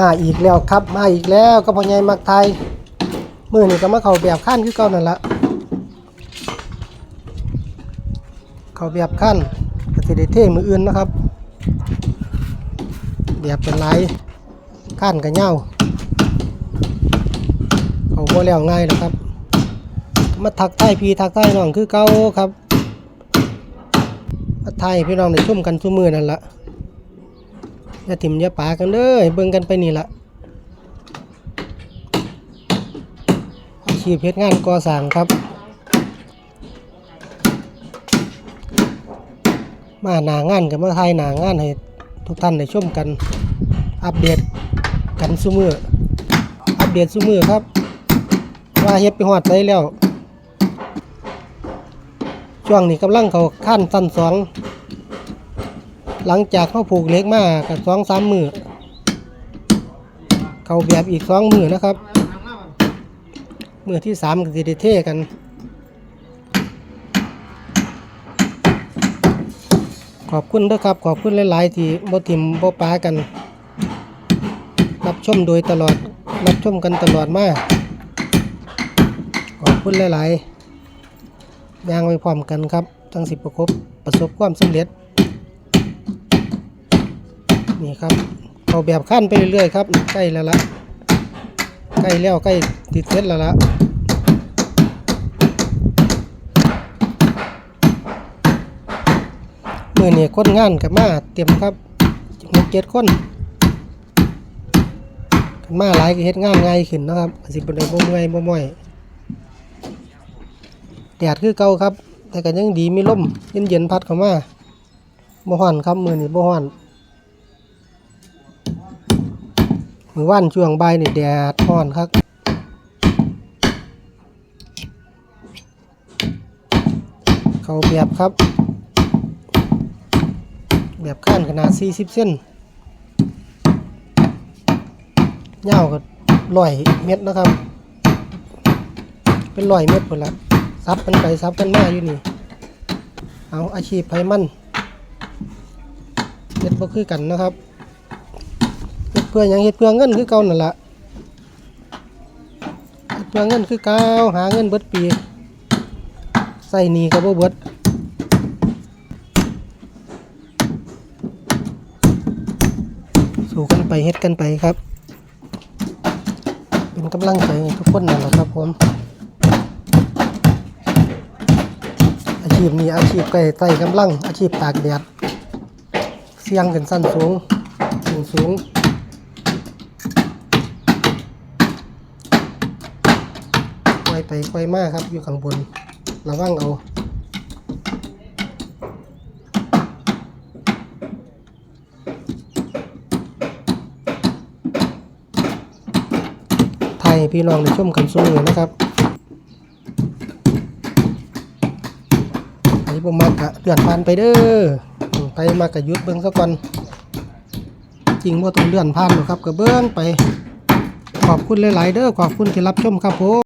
มาอีกแล้วครับมาอีกแล้วก็พ่อใหญ่มักไทยมือนี่ก็มาเขาแบบขั้นคือเก่านั่นละเขาแบบขั้นก็สิได้เท่มืออื่นนะครับ แบบเป็นลายขั้นกับเหย้าเขาบ่แล้วง่ายหรอกครับ มาทักทายพี่ทักทายน้องคือเก่าครับมาทายพี่น้องได้ชมกันทุกมือนั่นละ อย่าถิ่มอย่าปากันเด้อเบิ่งกันไปนี่ละอาชีพเพชรงานก่อสร้างครับ มาหนางานกับมาไทยหนางานให้ทุกท่านได้ชมกัน อัปเดตกันซุมืออัปเดตซุมือครับ ว่าเฮ็ดไปฮอดไสแล้ว ช่วงนี้กำลังเขาขั้นสั้นสอง หลังจากเขาผูกเล็กมากกับสองสามมือเขาแบบอีกสองมือนะครับ มือที่สามก็สิได้เทกันขอบคุณด้วยครับ ขอบคุณหลาย ๆ ที่บ่ทิมบ่ปากัน รับชมโดยตลอด รับชมกันตลอดมาก ขอบคุณหลาย ๆ ย่างไว้พร้อมกันครับจังสิบประคบประสบความสำเร็จ นี่ครับเอาแบบขั้นไปเรื่อยๆครับใกล้แล้วละใกล้แล้วใกล้ติดเสร็จแล้วละมือนี่คนงานกับมาเตรียมครับหกเจ็ดคนกันมาหลายก็เฮ็ดงานง่ายขึ้นนะครับสิบได้บ่เมื่อยบ่ม่อยแดดคือเก่าครับ แต่ก็ยังดีมีลมเย็นเย็นๆพัดเข้ามาบ่ฮ้อนครับมือนี่บ่ฮ้อน มือว่านช่วงใบนี่แดดฮ้อนครับเขาแบบครับ แบบขั้นขนาด 40 เส้นยาวก็ร้อยเม็ดนะครับ เป็นร้อยเม็ดหมดละซับกันไปซับกันมาอยู่นี่ เอาอาชีพไผมันเฮ็ดบ่คือกันนะครับ เพื่อยังเฮ็ดเพื่อเงินคือเก่านั่นล่ะเพื่อเงินคือเก่าหาเงินเบิดปีใส่หนีก็บ่เบิดสู้กันไปเฮ็ดกันไปครับ เป็นกำลังใจทุกคนนั่นแหละครับผมอาชีพนี้อาชีพไก่ไต่กำลังอาชีพตากแดดเสี่ยงกันสั้นสูงสูงสูงค่อย ไปค่อยมากครับ อยู่ข้างบน ระวังเอาไทยพี่น้องได้ชมกันสูงนะครับไปบ่มักกะเดือนผ่านไปเด้อไปมากกะยุดเบิ่งซะก่อนจริงว่าต้องเลื่อนผ่านหรอกครับก็เบิ่งไปขอบคุณหลาย ๆ เด้อขอบคุณที่รับชมครับผม